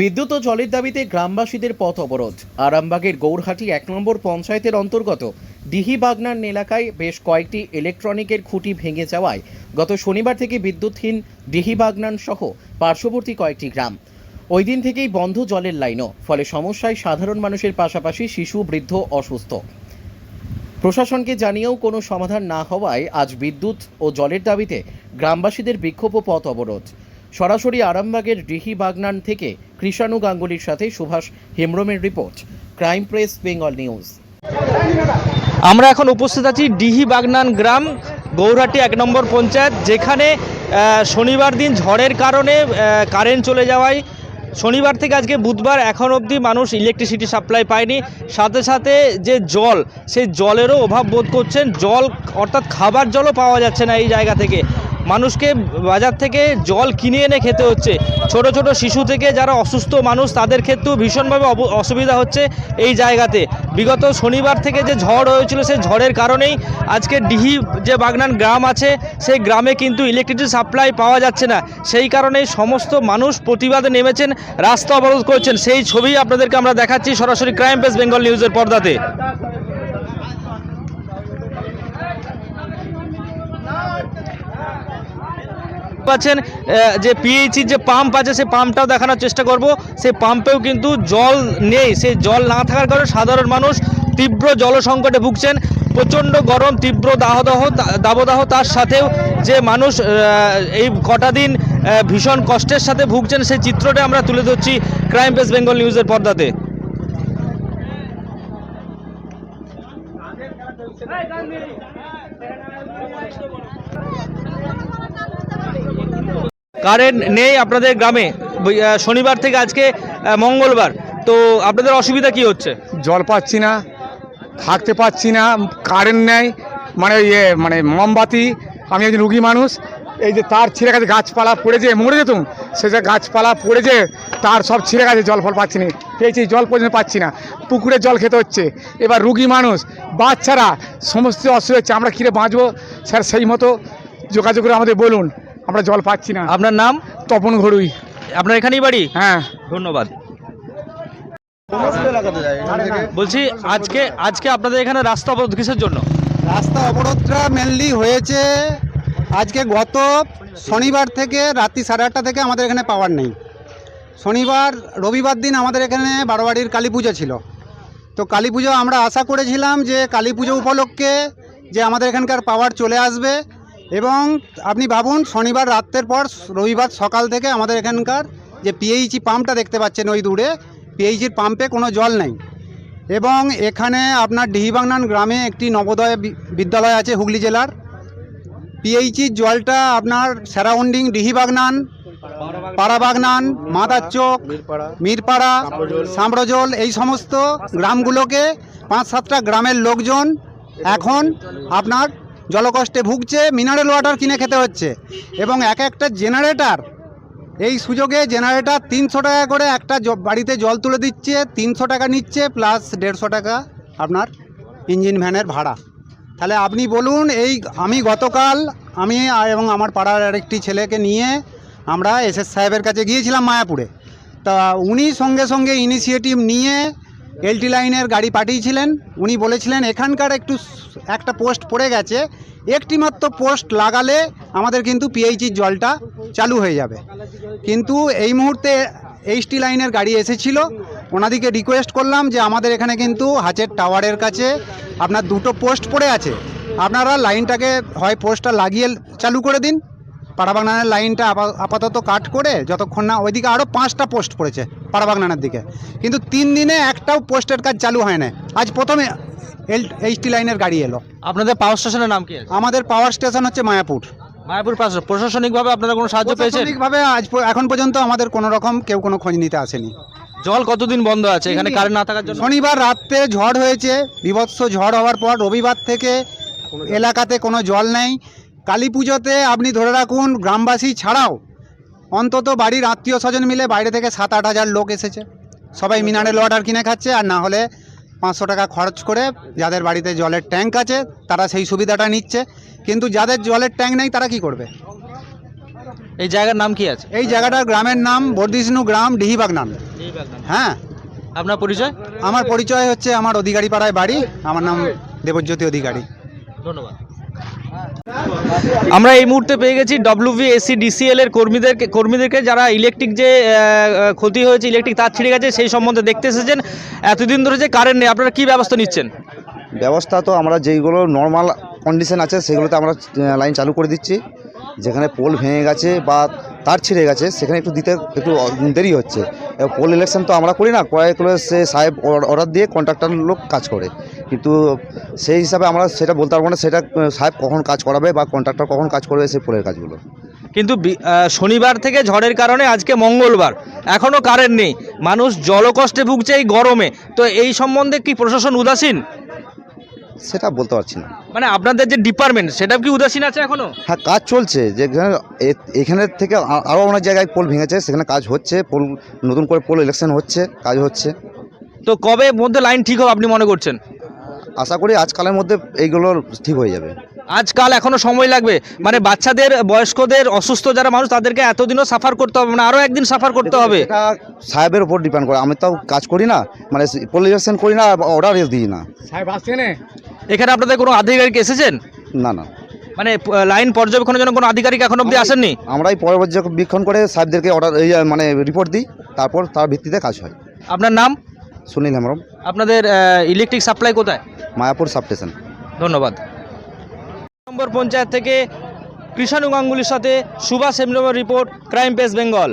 বিদ্যুৎ ও জলের দাবিতে গ্রামবাসীদের পথ অবরোধ। আরামবাগের গৌরহাটি এক নম্বর পঞ্চায়েতের অন্তর্গত বাগনান এলাকায় বেশ কয়েকটি ইলেকট্রনিকের খুঁটি ভেঙে যাওয়ায় গত শনিবার থেকে বিদ্যুৎহীন বাগনান সহ পার্শ্ববর্তী কয়েকটি গ্রাম। ওই দিন থেকেই বন্ধ জলের লাইনও, ফলে সমস্যায় সাধারণ মানুষের পাশাপাশি শিশু, বৃদ্ধ, অসুস্থ। প্রশাসনকে জানিয়েও কোনো সমাধান না হওয়ায় আজ বিদ্যুৎ ও জলের দাবিতে গ্রামবাসীদের বিক্ষোভ ও পথ অবরোধ। সরাসরি আরামবাগের বাগনান থেকে কৃষাণু গাঙ্গুলির সাথে Subhash হেমব্রমের report, crime press, Bengal news. আমরা এখন উপস্থিত আছি ডিহি বাগনান গ্রাম, গৌরহাটি এক নম্বর পঞ্চায়েত, যেখানে শনিবার দিন ঝড়ের কারণে কারেন্ট চলে যাওয়ায়, শনিবার থেকে আজকে বুধবার এখন অবধি মানুষ ইলেকট্রিসিটি সাপ্লাই পায়নি। সাথে সাথে যে জল, সেই জলেরও অভাব বোধ করছেন, জল অর্থাৎ খাবার জলও পাওয়া যাচ্ছে না এই জায়গা থেকে। মানুষকে বাজার থেকে জল কিনে এনে খেতে হচ্ছে। ছোট ছোট শিশু থেকে যারা অসুস্থ মানুষ, তাদের ক্ষেত্রেও ভীষণভাবে অসুবিধা হচ্ছে এই জায়গাতে। বিগত শনিবার থেকে যে ঝড় হয়েছিল সেই ঝড়ের কারণেই আজকে ডিহি যে বাগনান গ্রাম আছে, সেই গ্রামে কিন্তু ইলেকট্রিসিটি সাপ্লাই পাওয়া যাচ্ছে না। সেই কারণেই সমস্ত মানুষ প্রতিবাদে নেমেছেন, রাস্তা অবরোধ করছেন। সেই ছবি আপনাদেরকে আমরা দেখাচ্ছি সরাসরি ক্রাইম পেস বেঙ্গল নিউজের পর্দাতে। পাচ্ছেন যে পিএইচির যে পাম্প আছে সেই পাম্পটাও দেখানোর চেষ্টা করব। সেই পাম্পেও কিন্তু জল নেই। সেই জল না থাকার কারণে সাধারণ মানুষ তীব্র জল সংকটে ভুগছেন। প্রচণ্ড গরম, তীব্র দাহদাহ, দাবদাহ তার সাথেও যে মানুষ এই কটা দিন ভীষণ কষ্টের সাথে ভুগছেন, সেই চিত্রটা আমরা তুলে ধরছি ক্রাইম পেস বেঙ্গল নিউজের পর্দাতে। কারেন্ট নেই আপনাদের গ্রামে। শনিবার থেকে আজকে মঙ্গলবার। তো আপনাদের অসুবিধা কি হচ্ছে? জল পাচ্ছি না, থাকতে পাচ্ছি না, কারেন্ট নেই মানে ইয়ে মানে মোমবাতি, আমি একজন রুগী মানুষ, এই যে তার ছিঁড়ে গেছে, গাছপালা পড়ে পড়েছে, মরে যেতুম, সে যে গাছপালা পড়ে পড়েছে, তার সব ছিঁড়ে গেছে, জল ফল পাচ্ছি না, পেয়েছি, জল পর্যন্ত পাচ্ছি না, পুকুরে জল খেতে হচ্ছে। এবার রুগী মানুষ, বাচ্চারা, সমস্ত অসুবিধা হচ্ছে, আমরা কিরে বাঁচবো? স্যার, সেই মতো যোগাযোগ করে আমাদের বলুন। আমরা জল পাচ্ছি না। আপনার নাম? তপন ঘড়ুই। আপনার এখানেই বাড়ি? হ্যাঁ। ধন্যবাদ। বলছি আজকে আজকে আপনাদের এখানে রাস্তা অবরোধ কিসের জন্য? রাস্তা অবরোধটা মেনলি হয়েছে আজকে গত শনিবার থেকে রাত্রি সাড়ে আটটা থেকে আমাদের এখানে পাওয়ার নেই। শনিবার রবিবার দিন আমাদের এখানে বারোয়ারির কালী পুজো ছিল। তো কালী পুজো আমরা আশা করেছিলাম যে কালী পুজো উপলক্ষে যে আমাদের এখানকার পাওয়ার চলে আসবে। এবং আপনি ভাবুন, শনিবার রাত্রের পর রবিবার সকাল থেকে আমাদের এখানকার যে পিএইচি পাম্পটা দেখতে পাচ্ছেন ওই দূরে পিএইচির পাম্পে কোনো জল নেই। এবং এখানে আপনার ডিহিবাগনান গ্রামে একটি নবোদয় বিদ্যালয় আছে হুগলি জেলার। পিএইচির জলটা আপনার স্যারাউন্ডিং ডিহিবাগনান পাড়াবাগনান, মাদারচোক, মিরপাড়া, সাম্রজল, এই সমস্ত গ্রামগুলোকে পাঁচ সাতটা গ্রামের লোকজন এখন আপনার জলকষ্টে ভুগছে মিনারেল ওয়াটার কিনে খেতে হচ্ছে। এবং এক একটা জেনারেটার এই সুযোগে জেনারেটার তিনশো টাকা করে একটা বাড়িতে জল তুলে দিচ্ছে, তিনশো টাকা নিচ্ছে প্লাস দেড়শো টাকা আপনার ইঞ্জিন ভ্যানের ভাড়া। তাহলে আপনি বলুন, এই আমি গতকাল আমি এবং আমার পাড়ার আরেকটি ছেলেকে নিয়ে আমরা এসএস সাহেবের কাছে গিয়েছিলাম মায়াপুরে। তা উনি সঙ্গে সঙ্গে ইনিশিয়েটিভ নিয়ে এলটি লাইনের গাড়ি পাঠিয়েছিলেন। উনি বলেছিলেন, এখানকার একটু একটা পোস্ট পড়ে গেছে। একটি মাত্র পোস্ট লাগালে আমাদের কিন্তু পিএইচির জলটা চালু হয়ে যাবে। কিন্তু এই মুহূর্তে এইচটি লাইনের গাড়ি এসেছিল। ওনাদিকে রিকোয়েস্ট করলাম যে, আমাদের এখানে কিন্তু হাচের টাওয়ারের কাছে আপনার দুটো পোস্ট পড়ে আছে। আপনারা লাইনটাকে হয় পোস্টটা লাগিয়ে চালু করে দিন। পাড়াবাগনানের লাইনটা আপা- আপাতত কাট করে যতক্ষণ না ওইদিকে আরও পাঁচটা পোস্ট পড়েছে পাড়াবাগনানের দিকে। কিন্তু তিন দিনে একটাও পোস্টের কাজ চালু হয় না আজ প্রথমে এল এইচটি লাইনের গাড়ি এলো। আপনাদের পাওয়ার স্টেশনের নাম কি? আমাদের পাওয়ার স্টেশন হচ্ছে মায়াপুর। মায়াপুর পাশ প্রশাসনিকভাবে আপনারা কোনো সাহায্য পেয়েছেন? প্রশাসনিকভাবে আজ এখন পর্যন্ত আমাদের কোনো রকম কেউ কোনো খোঁজ নিতে আসেনি। জল কতদিন বন্ধ আছে? এখানে কারেন্ট না থাকার জন্য? শনিবার রাত্রে ঝড় হয়েছে। বিভৎস ঝড় হওয়ার পর রবিবার থেকে এলাকাতে কোনো জল নেই। কালী পুজোতে আপনি ধরে রাখুন গ্রামবাসী ছাড়াও অন্তত বাড়ির আত্মীয় স্বজন মিলে বাইরে থেকে সাত আট হাজার লোক এসেছে। সবাই মিনারেল ওয়াটার কিনে খাচ্ছে আর না হলে পাঁচশো টাকা খরচ করে যাদের বাড়িতে জলের ট্যাঙ্ক আছে তারা সেই সুবিধাটা নিচ্ছে। কিন্তু যাদের জলের ট্যাঙ্ক নেই তারা কি করবে? এই জায়গার নাম কি আছে? এই জায়গাটার গ্রামের নাম বর্দিষ্ণু গ্রাম ডিহিবাগ নাম। হ্যাঁ। আপনার পরিচয়? আমার পরিচয় হচ্ছে আমার অধিকারী পাড়ায় বাড়ি। আমার নাম দেবজ্যোতি অধিকারী। ধন্যবাদ। আমরা এই মুহূর্তে পেয়ে গেছি ডব্লিউভি এসি ডিসিএল এর কর্মীদেরকে কর্মীদেরকে যারা ইলেকট্রিক যে ক্ষতি হয়েছে ইলেকট্রিক তার ছিঁড়ে গেছে, সেই সম্বন্ধে দেখতে এসেছেন। এতদিন ধরে যে কারেন্ট নেই, আপনারা কী ব্যবস্থা নিচ্ছেন? ব্যবস্থা তো আমরা যেইগুলো নর্মাল কন্ডিশন আছে, সেগুলোতে আমরা লাইন চালু করে দিচ্ছি। যেখানে পোল ভেঙে গেছে বা তার ছিঁড়ে গেছে, সেখানে একটু দিতে, একটু দেরি হচ্ছে। পোল ইলেকশন তো আমরা করি না কয়েকগুলো সে সাহেব অর্ডার দিয়ে কন্ট্রাক্টর লোক কাজ করে। কিন্তু সেই হিসাবে আমরা সেটা বলতে পারব না সেটা সাহেব কখন কাজ করাবে বা কন্ট্রাক্টর কখন কাজ করবে সেই পোলের কাজগুলো। কিন্তু শনিবার থেকে ঝড়ের কারণে আজকে মঙ্গলবার এখনও কারেন্ট নেই। মানুষ জলকষ্টে ভুগছে এই গরমে। তো এই সম্বন্ধে কি প্রশাসন উদাসীন? সেটা বলতে পারছি না। মানে আপনাদের যে ডিপার্টমেন্ট সেটা কি উদাসীন আছে এখনও? হ্যাঁ কাজ চলছে। যেখানে এ- এখানের থেকে আরও অনেক জায়গায় পোল ভেঙেছে সেখানে কাজ হচ্ছে পোল নতুন করে পোল ইলেকশন হচ্ছে কাজ হচ্ছে। তো কবে মধ্যে লাইন ঠিক হবে আপনি মনে করছেন? আশা করি আজকালের মধ্যে এইগুলো ঠিক হয়ে যাবে। আজকাল এখনও সময় লাগবে। মানে বাচ্চাদের বয়স্কদের অসুস্থ যারা মানুষ তাদেরকে এতদিনও সাফার করতে হবে মানে আরও একদিন সাফার করতে হবে। এটা সাহেবের উপর ডিপেন্ড করে। আমি তো কাজ করি না মানে পোল ইলেকশন করি না অর্ডার দিই না। সাহেব আসছে না এখানে আপনাদের কোনো আধিকারিক এসেছেন? না না। মানে লাইন পর্যবেক্ষণের জন্য কোনো আধিকারিক এখন অবধি আসেননি? আমরাই পর্যবেক্ষণ করে সাহেবদেরকে অর্ডার এই মানে রিপোর্ট দিই। তারপর তার ভিত্তিতে কাজ হয়। আপনার নাম? সুনীল হেমরম আপনাদের ইলেকট্রিক সাপ্লাই কোথায়? মায়াপুর সাবস্টেশন। ধন্যবাদ। নম্বর পঞ্চায়েত থেকে কৃষাণু গাঙ্গুলির সাথে সুভাষ হেমরমের রিপোর্ট ক্রাইম পেস বেঙ্গল।